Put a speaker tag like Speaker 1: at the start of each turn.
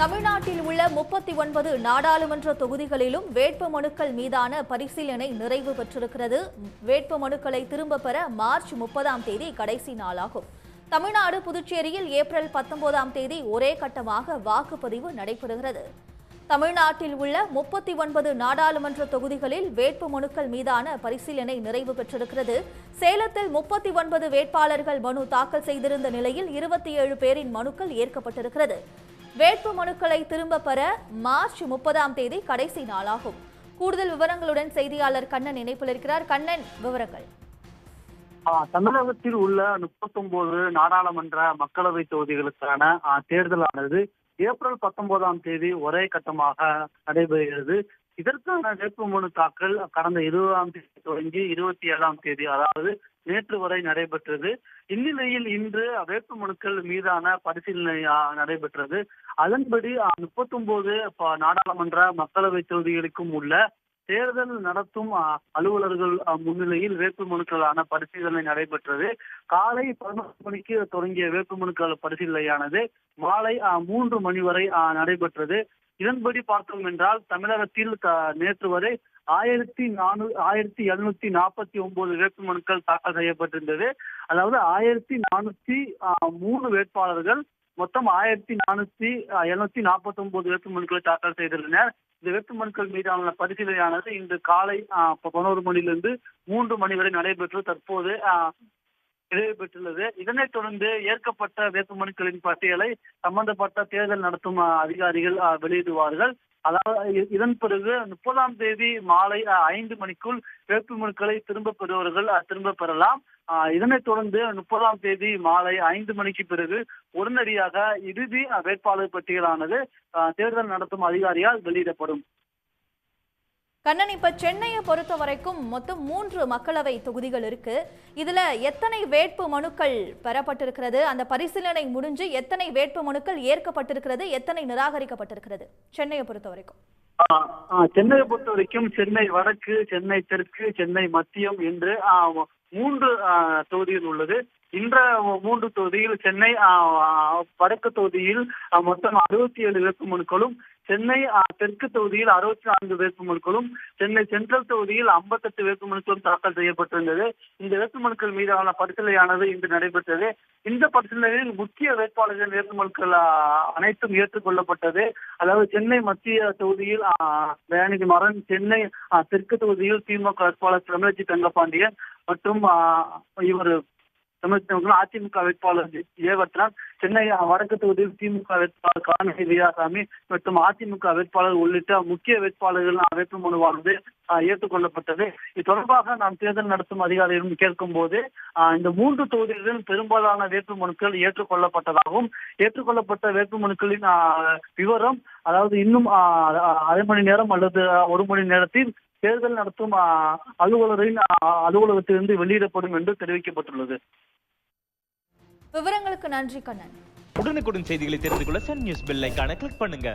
Speaker 1: தமிழ்நாட்டில் உள்ள முப்பத்தி ஒன்பது நாடாளுமன்ற தொகுதிகளிலும் வேட்பு மனுக்கள் மீதான பரிசீலனை நிறைவு பெற்றிருக்கிறது. வேட்பு மனுக்களை திரும்பப் பெற மார்ச் முப்பதாம் தேதி கடைசி நாளாகும். தமிழ்நாடு புதுச்சேரியில் ஏப்ரல் பத்தொன்பதாம் தேதி ஒரே கட்டமாக வாக்குப்பதிவு நடைபெறுகிறது. தமிழ்நாட்டில் உள்ள முப்பத்தி ஒன்பது நாடாளுமன்ற தொகுதிகளில் வேட்பு மனுக்கள் மீதான பரிசீலனை நிறைவு பெற்றிருக்கிறது. சேலத்தில் முப்பத்தி ஒன்பது வேட்பாளர்கள் மனு தாக்கல் செய்திருந்த நிலையில் இருபத்தி ஏழு பேரின் மனுக்கள் ஏற்கப்பட்டிருக்கிறது. வேட்பு மனுக்களை திரும்ப பெற மார்ச் முப்பதாம் தேதி கடைசி நாளாகும். கூடுதல் விவரங்களுடன் செய்தியாளர் கண்ணன் இணைப்பில் இருக்கிறார். கண்ணன் விவரங்கள்.
Speaker 2: தமிழகத்தில் உள்ள முப்பத்தொன்பது நாடாளுமன்ற மக்களவை தொகுதிகளுக்கான தேர்தலானது ஏப்ரல் பத்தொன்பதாம் தேதி ஒரே கட்டமாக நடைபெறுகிறது. இதற்கான வேட்புமனு தாக்கல் கடந்த இருபதாம் தேதி தொடங்கி இருபத்தி ஏழாம் தேதி அதாவது நேற்று வரை நடைபெற்றது. இந்நிலையில் இன்று வேட்பு மனுக்கள் மீதான பரிசீலனை நடைபெற்றது. அதன்படி முப்பத்தி ஒன்பது நாடாளுமன்ற மக்களவை தொகுதிகளுக்கும் உள்ள தேர்தல் நடத்தும் அலுவலர்கள் முன்னிலையில் வேட்பு மனுக்களான பரிசீலனை நடைபெற்றது. காலை பதினொரு மணிக்கு தொடங்கிய வேட்பு மனுக்கள் பரிசீலனையானது மாலை மூன்று மணி வரை நடைபெற்றது. இதன்படி பார்த்தோம் என்றால் தமிழகத்தில் நேற்று வரை ஆயிரத்தி நானூ ஆயிரத்தி எழுநூத்தி நாற்பத்தி ஒன்பது வேட்புமனுக்கள் தாக்கல் செய்யப்பட்டிருந்தது. அதாவது ஆயிரத்தி நானூத்தி மூணு வேட்பாளர்கள் மொத்தம் ஆயிரத்தி நானூத்தி எழுநூத்தி நாற்பத்தி ஒன்பது வேட்புமனுக்களை தாக்கல் செய்திருந்தனர் இந்த வேட்புமனுக்கள் மீதான பரிசீலனையானது இன்று காலை ஆஹ், பதினோரு மணியிலிருந்து மூன்று மணி வரை நடைபெற்று தற்போது ஆஹ், நிறைவு பெற்றுள்ளது இதனைத் தொடர்ந்து ஏற்கப்பட்ட வேட்புமனுக்களின் பட்டியலை சம்பந்தப்பட்ட தேர்தல் நடத்தும் அதிகாரிகள் வெளியிடுவார்கள். அதாவது இதன் பிறகு முப்பதாம் தேதி மாலை ஐந்து மணிக்குள் வேட்புமனுக்களை திரும்ப பெறுவர்கள் திரும்ப பெறலாம். இதனைத் தொடர்ந்து முப்பதாம் தேதி மாலை ஐந்து மணிக்கு பிறகு உடனடியாக இறுதி வேட்பாளர் பட்டியலானது ஆஹ், தேர்தல் நடத்தும் அதிகாரியால் வெளியிடப்படும்.
Speaker 1: கண்ணன் இப்ப சென்னையை பொறுத்த வரைக்கும் மொத்தம் மூன்று மக்களவை தொகுதிகள் இருக்கு. இதுல எத்தனை வேட்பு மனுக்கள் பெறப்பட்டிருக்கிறது? அந்த பரிசீலனை முடிஞ்சு எத்தனை வேட்பு மனுக்கள் ஏற்கப்பட்டிருக்கிறது? எத்தனை நிராகரிக்கப்பட்டிருக்கிறது? சென்னையை பொறுத்த வரைக்கும்
Speaker 2: சென்னையை பொறுத்த வரைக்கும் சென்னை வடக்கு சென்னை தெற்கு சென்னை மத்தியம் என்று மூன்று தொகுதிகள் உள்ளது. இன்ற மூன்று தொகுதியில் சென்னை வடக்கு தொகுதியில் மொத்தம் அறுபத்தி ஏழு வேட்புமனுக்களும் சென்னை தெற்கு தொகுதியில் அறுபத்தி நான்கு வேட்புமனுக்களும் சென்னை சென்ட்ரல் தொகுதியில் ஐம்பத்தெட்டு வேட்புமனுக்களும் தாக்கல் செய்யப்பட்டிருந்தது. இந்த வேட்புமனுக்கள் மீதான பரிசீலனையானது இன்று நடைபெற்றது. இந்த பரிசீலனையில் முக்கிய வேட்பாளர்கள் வேட்புமனுக்கள் அனைத்தும் ஏற்றுக்கொள்ளப்பட்டது. அதாவது சென்னை மத்திய தொகுதியில் ஆஹ், தயாநிதி மாறன் சென்னை ஆஹ், தெற்கு தொகுதியில் திமுக வேட்பாளர் தமிழச்சி தங்கபாண்டியன் மற்றும் இவர் அதிமுக வேட்பாளர் ஏவத்ரான் சென்னை வடக்கு தொகுதியில் திமுக வேட்பாளர் கருணாநிதி வீராசாமி மற்றும் அதிமுக வேட்பாளர் உள்ளிட்ட முக்கிய வேட்பாளர்கள் வேட்புமனுவானது ஏற்றுக்கொள்ளப்பட்டது. இது தொடர்பாக நாம் தேர்தல் நடத்தும் அதிகாரிகளிடம் கேட்கும் போது ஆஹ், இந்த மூன்று தொகுதிகளிலும் பெரும்பாலான வேட்புமனுக்கள் ஏற்றுக்கொள்ளப்பட்டதாகவும் ஏற்றுக்கொள்ளப்பட்ட வேட்புமனுக்களின் விவரம் அதாவது இன்னும் ஆஹ், அரை மணி நேரம் அல்லது ஒரு மணி நேரத்தில் தேர்தல் நடத்தும் அலுவலரின் அலுவலகத்திலிருந்து வெளியிடப்படும் என்று தெரிவிக்கப்பட்டுள்ளது.
Speaker 1: விவரங்களுக்கு நன்றி கண்ணன்.
Speaker 3: உடனுக்குடன் செய்திகளை தெரிந்து கொள்ள சன் நியூஸ் பெல் ஐகானை கிளிக் பண்ணுங்க.